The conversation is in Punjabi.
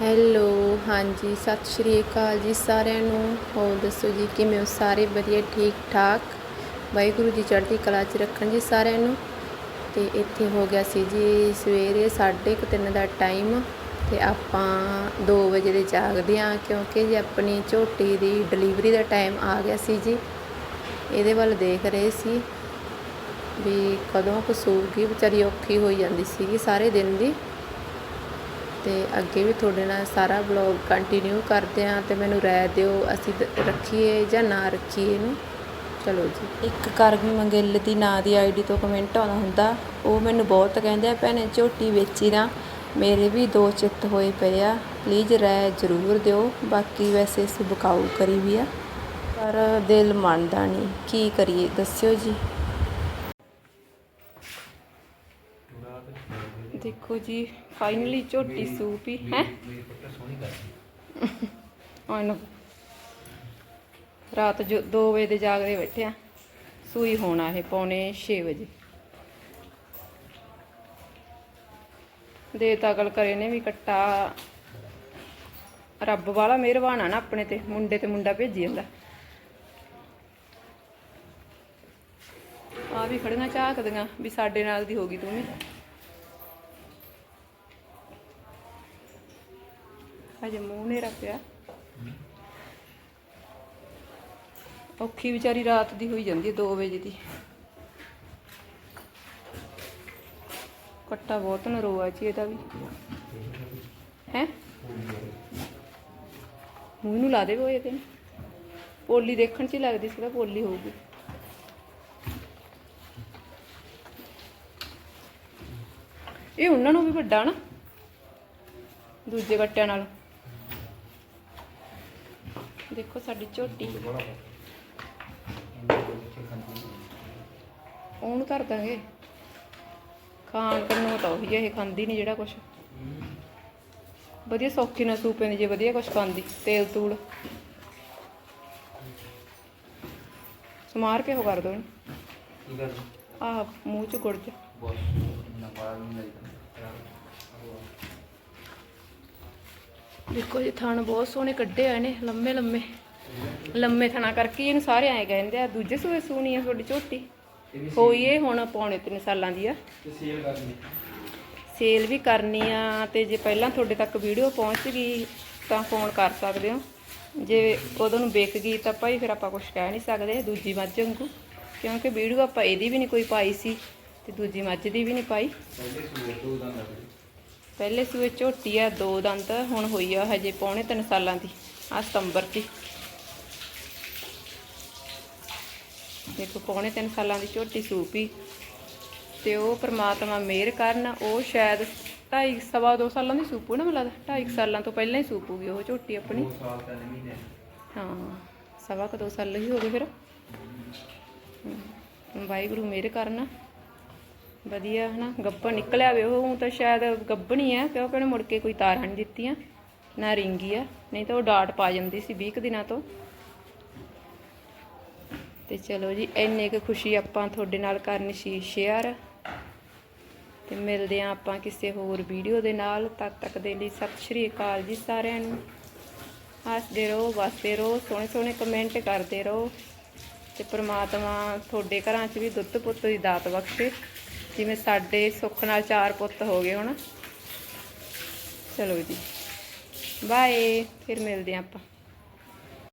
ਹੈਲੋ, ਹਾਂਜੀ, ਸਤਿ ਸ਼੍ਰੀ ਅਕਾਲ ਜੀ ਸਾਰਿਆਂ ਨੂੰ। ਹੋਰ ਦੱਸੋ ਜੀ, ਕਿਵੇਂ ਹੋ? ਸਾਰੇ ਵਧੀਆ ਠੀਕ ਠਾਕ ਵਾਹਿਗੁਰੂ ਜੀ ਚੜ੍ਹਦੀ ਕਲਾ 'ਚ ਰੱਖਣ ਜੀ ਸਾਰਿਆਂ ਨੂੰ। ਤੇ ਇੱਥੇ ਹੋ ਗਿਆ ਸੀ ਜੀ ਸਵੇਰੇ 3:30 ਦਾ ਟਾਈਮ ਤੇ ਆਪਾਂ 2 ਵਜੇ ਦੇ ਜਾਗਦੇ ਆ ਕਿਉਂਕਿ ਜੀ ਆਪਣੀ ਝੋਟੀ ਦੀ ਡਿਲੀਵਰੀ ਦਾ ਟਾਈਮ ਆ ਗਿਆ ਸੀ ਜੀ। ਇਹਦੇ ਵੱਲ ਦੇਖ ਰਹੇ ਸੀ ਵੀ ਕਦੋਂ ਕੁ ਸੂਗੀ, ਵਿਚਾਰੀ ਔਖੀ ਹੋਈ ਜਾਂਦੀ ਸੀਗੀ ਸਾਰੇ ਦਿਨ ਦੀ। ਅਤੇ ਅੱਗੇ ਵੀ ਤੁਹਾਡੇ ਨਾਲ ਸਾਰਾ ਵਲੌਗ ਕੰਟੀਨਿਊ ਕਰਦੇ ਹਾਂ ਅਤੇ ਮੈਨੂੰ ਰਾਏ ਦਿਓ, ਅਸੀਂ ਰੱਖੀਏ ਜਾਂ ਨਾ ਰੱਖੀਏ ਇਹਨੂੰ? ਚਲੋ ਜੀ। ਇੱਕ ਕਰਮ ਮੰਗਿੱਲ ਦੀ ਨਾਂ ਦੀ ਆਈਡੀ ਤੋਂ ਕਮੈਂਟ ਆਉਂਦਾ ਹੁੰਦਾ। ਉਹ ਮੈਨੂੰ ਬਹੁਤ ਕਹਿੰਦੇ ਆ, ਭੈਣੇ ਝੋਟੀ ਵੇਚੀ ਨਾ। ਮੇਰੇ ਵੀ ਦੋ ਚਿੱਤ ਹੋਏ ਪਏ ਆ। ਪਲੀਜ਼ ਰਾਏ ਜ਼ਰੂਰ ਦਿਓ। ਬਾਕੀ ਵੈਸੇ ਸੁਭਕਾਊ ਕਰੀ ਵੀ ਆ। ਪਰ ਦਿਲ ਮੰਨਦਾ ਨਹੀਂ। ਕੀ ਕਰੀਏ? ਦੱਸਿਓ ਜੀ। ਦੇਖੋ ਜੀ ਫਾਈਨਲੀ ਝੋਟੀ ਸੂਪ ਹੀ ਹੈ? ਉਹਨੂੰ ਰਾਤ ਜੋ 2 ਵਜੇ ਦੇ ਜਾਗਦੇ ਬੈਠੇ ਆ। ਸੂਈ ਹੋਣਾ ਇਹ ਪੌਣੇ 6 ਵਜੇ। ਦੇ ਤਗਲ ਕਰੇ ਨੇ ਵੀ ਕੱਟਾ। ਰੱਬ ਵਾਲਾ ਮਿਹਰਬਾਨ ਆ ਨਾ ਆਪਣੇ ਤੇ ਮੁੰਡੇ ਤੇ ਮੁੰਡਾ ਭੇਜੀ ਜਾਂਦਾ। ਆ ਵੀ ਖੜੀਆਂ ਝਾਕਦੀਆਂ ਵੀ ਸਾਡੇ ਨਾਲ ਦੀ ਹੋ ਗਈ ਤੂੰ ਵੀ। ਹਜੇ ਮੂੰਹ ਨੇ ਰੱਖਿਆ ਔਖੀ ਵਿਚਾਰੀ ਰਾਤ ਦੀ ਹੋਈ ਜਾਂਦੀ ਹੈ 2 ਵਜੇ ਦੀ। ਕੱਟਾ ਬਹੁਤ ਨਰੋਆ ਜੀ ਇਹਦਾ ਵੀ। ਹੈ? ਮੂੰਹ ਨੂੰ ਲਾ ਦੇ ਉਹ ਇਹਦੇ ਪੋਲੀ ਦੇਖਣ ਚ ਹੀ ਲੱਗਦੀ ਸੀ ਤਾਂ ਪੋਲੀ ਹੋਊਗੀ। ਇਹ ਉਹਨਾਂ ਨੂੰ ਵੀ ਵੱਡਾ ਨਾ, ਦੂਜੇ ਕੱਟਿਆਂ ਨਾਲ। ਦੇਖੋ ਸਾਡੀ ਝੋਟੀ। ਉਹਨੂੰ ਧਰ ਦਾਂਗੇ। ਖਾਣ ਕੰਨੋਂ ਤਾਂ ਉਹੀ ਇਹ ਖਾਂਦੀ ਨਹੀਂ ਜਿਹੜਾ ਕੁਛ। ਵਧੀਆ ਸੌਖੀ ਨਾਲ ਸੂਪ ਪੈਂਦੀ ਜੇ ਵਧੀਆ ਕੁਛ ਖਾਂਦੀ ਤੇਲ ਤੂਲ। ਸਮਾਰ ਕੇ ਉਹ ਕਰ ਦੋ ਆਹ ਮੂੰਹ ਚ ਗੁੜ ਜਾ ਦੇਖੋ ਜੀ ਥਣ ਬਹੁਤ ਸੋਹਣੇ ਕੱਢੇ ਹੋਏ ਨੇ ਲੰਮੇ ਲੰਮੇ। ਲੰਮੇ ਥਣਾ ਕਰਕੇ ਇਹਨੂੰ ਸਾਰੇ ਐਂ ਕਹਿੰਦੇ ਆ ਦੂਜੇ ਸੂਏ ਸੂਣੀ ਆ ਤੁਹਾਡੀ ਝੋਟੀ। ਹੋਈ ਇਹ ਹੁਣ ਪੌਣੇ 3 ਸਾਲਾਂ ਦੀ ਆ। ਸੇਲ ਵੀ ਕਰਨੀ ਆ ਤੇ ਜੇ ਪਹਿਲਾਂ ਤੁਹਾਡੇ ਤੱਕ ਵੀਡੀਓ ਪਹੁੰਚ ਗਈ ਤਾਂ ਫੋਨ ਕਰ ਸਕਦੇ ਹੋ। ਜੇ ਉਦੋਂ ਨੂੰ ਵਿਕ ਗਈ ਤਾਂ ਭਾਈ ਫਿਰ ਆਪਾਂ ਕੁਝ ਕਹਿ ਨਹੀਂ ਸਕਦੇ ਦੂਜੀ ਮੱਝ ਵਾਂਗੂ। ਕਿਉਂਕਿ ਵੀਡੀਓ ਆਪਾਂ ਇਹਦੀ ਵੀ ਨਹੀਂ ਕੋਈ ਪਾਈ ਸੀ ਤੇ ਦੂਜੀ ਮੱਝ ਦੀ ਵੀ ਨਹੀਂ ਪਾਈ। ਪਹਿਲੇ ਸੂਏ ਝੋਟੀ ਆ ਦੋ ਦੰਦ ਹੁਣ ਹੋਈ ਆ ਹਜੇ ਪੌਣੇ 3 ਸਾਲਾਂ ਦੀ ਆ ਸਤੰਬਰ 'ਚ। ਦੇਖੋ ਪੌਣੇ 3 ਸਾਲਾਂ ਦੀ ਝੋਟੀ ਸੂਪੀ ਤੇ ਉਹ ਪ੍ਰਮਾਤਮਾ ਮਿਹਰ ਕਰਨ ਉਹ ਸ਼ਾਇਦ ਢਾਈ ਸਵਾ ਦੋ ਸਾਲਾਂ ਦੀ ਸੂਪੂ ਨਾ ਢਾਈ ਕੁ ਸਾਲਾਂ ਤੋਂ ਪਹਿਲਾਂ ਹੀ ਸੂਪੂਗੀ ਉਹ ਝੋਟੀ ਆਪਣੀ। ਹਾਂ ਸਵਾ ਕੁ ਦੋ ਸਾਲ ਹੀ ਹੋ ਗਏ ਫਿਰ। ਵਾਹਿਗੁਰੂ ਮਿਹਰ ਕਰਨ। ਵਧੀਆ, ਹਨਾ? ਗੱਬਣ ਨਿਕਲਿਆ ਵੇ, ਉਹ ਊਂ ਤਾਂ ਸ਼ਾਇਦ ਗੱਬਣੀ ਆ ਕਿਉਂਕਿ ਉਹਨੇ ਮੁੜ ਕੇ ਕੋਈ ਤਾਰਾਂ ਨਹੀਂ ਦਿੱਤੀਆਂ, ਨਾ ਰਿੰਗੀ ਆ, ਨਹੀਂ ਤਾਂ ਉਹ ਡਾਟ ਪਾ ਜਾਂਦੀ ਸੀ 20 ਕੁ ਦਿਨਾਂ ਤੋਂ। ਤੇ ਚਲੋ ਜੀ, ਇੰਨੇ ਕੁ ਖੁਸ਼ੀ ਆਪਾਂ ਤੁਹਾਡੇ ਨਾਲ ਕਰਨੀ ਸੀ ਸ਼ੇਅਰ ਤੇ ਮਿਲਦੇ ਆਂ ਆਪਾਂ ਕਿਸੇ ਹੋਰ ਵੀਡੀਓ ਦੇ ਨਾਲ। ਤਦ ਤੱਕ ਦੇ ਲਈ ਸਤਿ ਸ਼੍ਰੀ ਅਕਾਲ ਜੀ ਸਾਰਿਆਂ ਨੂੰ। ਹੱਸਦੇ ਰਹੋ, ਵਸਦੇ ਰਹੋ, ਸੋਹਣੇ ਸੋਹਣੇ ਕਮੈਂਟ ਕਰਦੇ ਰਹੋ। ਤੇ ਪ੍ਰਮਾਤਮਾ ਤੁਹਾਡੇ ਘਰਾਂ 'ਚ ਵੀ ਦੁੱਧ ਪੁੱਤ ਦੀ ਦਾਤ ਬਖਸ਼ੇ। ਜਿਵੇਂ ਸਾਡੇ ਸੁੱਖ ਨਾਲ ਚਾਰ ਪੁੱਤ ਹੋ ਗਏ ਹੁਣ। ਚਲੋ ਜੀ। ਬਾਏ ਫਿਰ ਮਿਲਦੇ ਆਂ ਆਪਾਂ।